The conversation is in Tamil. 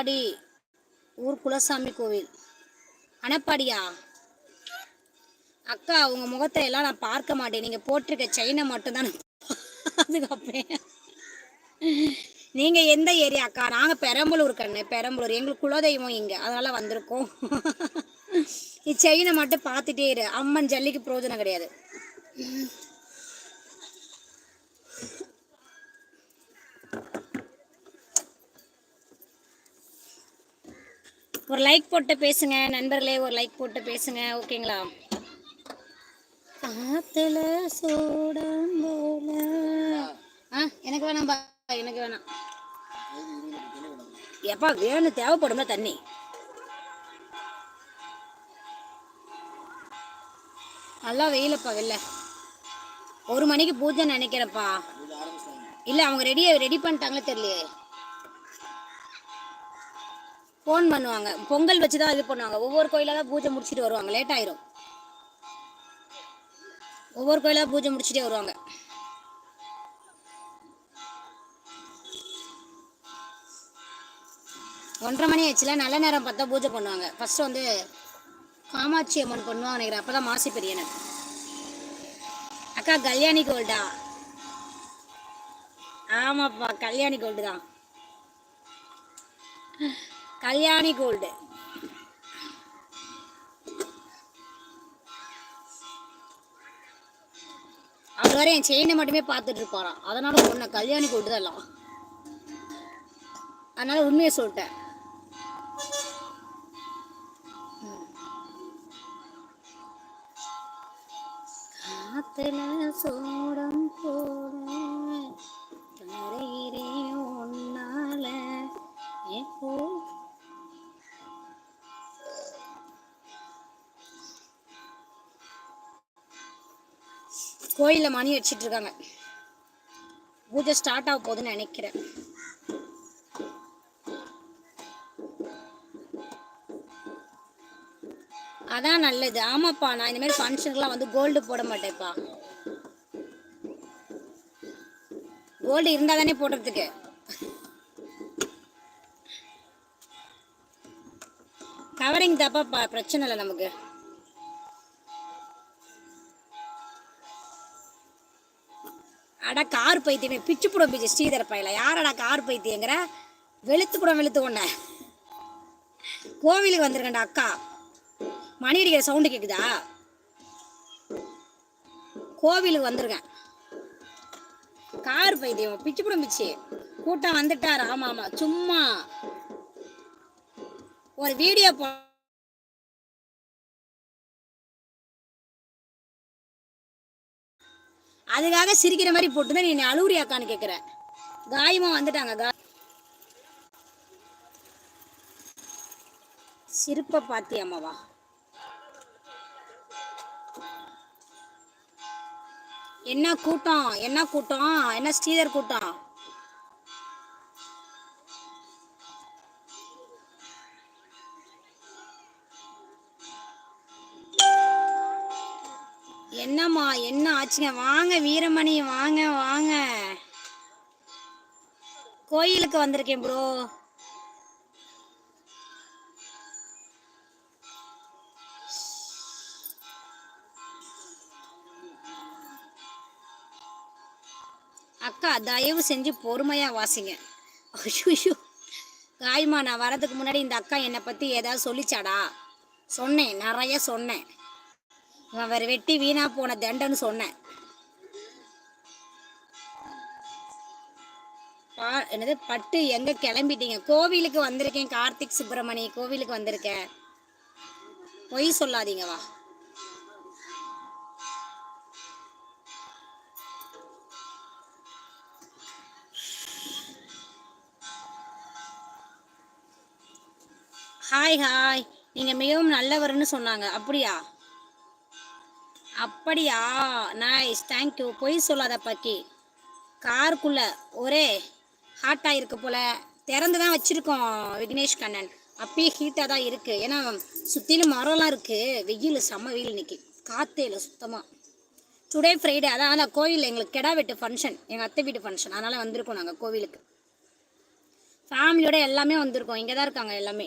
அணப்பாடி ஊர் குலசாமி கோவில். அணப்பாடியா? அக்கா உங்க முகத்தை எல்லாம் நான் பார்க்க மாட்டேன். நீங்க போட்டிருக்க செயினை மட்டும்தான் தானே பாதுகாப்பேன். நீங்க எந்த ஏரியா அக்கா? நாங்க பெரம்பலூர் கண்ணு. பெரம்பலூர். எங்களுக்கு குலதெய்வம் இங்க. அதனால வந்திருக்கோம். நீ செயினை மட்டும் பார்த்துட்டே இரு. அம்மன் ஜல்லிக்கு பிரயோஜனம் கிடையாது. ஒரு லைக் போட்டு பேசுங்க. நண்பர்களே ஒரு லைக் போட்டு பேசுங்க. ஓகேங்களா காத்துல சூடம் போல. ஆ எனக்கு வேணாம்பா எனக்கு வேணாம். எப்பா வேணும் தேவைப்படும்ல தண்ணி. நல்லா வெயிலப்பா வெளில. ஒரு மணிக்கு பூஜை நினைக்கிறேன்ப்பா. இல்லை அவங்க ரெடியாக ரெடி பண்ணிட்டாங்களே தெரியலையே. ஃபோன் பண்ணுவாங்க. பொங்கல் வச்சு தான் இது பண்ணுவாங்க. ஒவ்வொரு கோயிலாக தான் பூஜை முடிச்சுட்டு வருவாங்க. லேட் ஆயிரும். ஒவ்வொரு கோயிலாக பூஜை முடிச்சுட்டே வருவாங்க. ஒன்றரை மணி ஆச்சுல நல்ல நேரம் பார்த்தா பூஜை பண்ணுவாங்க. ஃபர்ஸ்ட் வந்து காமாட்சி அம்மன் பண்ணுவாங்க நினைக்கிறேன். அப்பதான் மாசி பெரியனை அக்கா கல்யாணி கோல்டா? ஆமாப்பா கல்யாணி கோல்டு தான். கல்யாணி கோல்டு அவர் வரை என் செயினை மட்டுமே பார்த்துட்டு இருப்பாராம். அதனால சொன்ன கல்யாணி கோல்டு தான் எல்லாம். அதனால உண்மையை சொல்லிட்டேன். காத்துல சோடம் போட கோயிலில் மணி வச்சிட்டு இருக்காங்க பூஜை ஸ்டார்ட் ஆக போகுதுன்னு நினைக்கிறேன். அதான் நல்லது. ஆமாப்பா நான் இந்த மாதிரி ஃபங்க்ஷனுக்குலாம் வந்து கோல்டு போட மாட்டேன்ப்பா. கோல்டு இருந்தால் தானே போடுறதுக்கு. கவரிங் தாப்பா பிரச்சனை இல்லை நமக்கு. யாரடா கார் பைத்தியமே? பிச்சு புடம் பிச்சு. ஸ்ரீதர பையில. யாரடா கார் பைத்தியங்கிற? வெளுத்து புடம் வெளுத்து கொண்ட கோவிலுக்கு வந்திருக்கேன்டா அக்கா. மணி அடிக்கிற சவுண்டு கேக்குதா? கோவிலுக்கு வந்திருக்கேன். கார் பைத்தியம். பிச்சு புடம் பிச்சு. கூட்டம் வந்துட்டார். ஆமா ஆமா சும்மா. ஒரு வீடியோ போ அதுக்காக சிரிக்கிற மாதிரி போட்டுதான் நீ அழுவுறியாக்கான்னு கேக்குற. காயமா வந்துட்டாங்க கா சிரிப்ப பாத்தியம்மாவா என்ன கூட்டம் என்ன கூட்டம் என்ன ஸ்ரீதர் கூட்டம்? என்னம்மா என்ன ஆச்சுங்க? வாங்க வீரமணி வாங்க வாங்க. கோயிலுக்கு வந்திருக்கேன் ப்ரோ. அக்கா தயவு செஞ்சு பொறுமையா வாசிங்க. ஐயோ காய்மா நான் வரதுக்கு முன்னாடி இந்த அக்கா என்னை பத்தி ஏதாவது சொல்லிச்சாடா? சொன்னேன் நிறைய சொன்னேன். இவன் வெட்டி வீணா போன தண்டன்னு சொன்னேன். பா- என்னது பட்டு எங்க கிளம்பிட்டீங்க? கோவிலுக்கு வந்திருக்கேன் கார்த்திக் சுப்பிரமணி. கோவிலுக்கு வந்திருக்கேன். பொய் சொல்லாதீங்க வா. ஹாய் ஹாய் நீங்கள் மிகவும் நல்லவர்னு சொன்னாங்க. அப்படியா? அப்படியா? நைஸ் தேங்க்யூ பொய் சொல்லாத பக்கி. காருக்குள்ள ஒரே ஹாட்டாக இருக்கு போல. திறந்து தான் வச்சுருக்கோம் விக்னேஷ் கண்ணன். அப்பயே ஹீட்டாக தான் இருக்குது ஏன்னா சுற்றிலும் மரம்லாம் இருக்குது வெயில் செம்ம வெயில் இன்னைக்கு. காற்றே இல்லை சுத்தமாக டுடே ஃப்ரைடே அதான் அதான் கோவிலில் எங்களுக்கு கெடா வெட்டு ஃபங்க்ஷன் எங்கள் அத்தை வீட்டு ஃபங்க்ஷன் அதனால் வந்திருக்கோம் நாங்கள் கோவிலுக்கு. ஃபேமிலியோட எல்லாமே வந்திருக்கோம். இங்கே தான் இருக்காங்க எல்லாமே.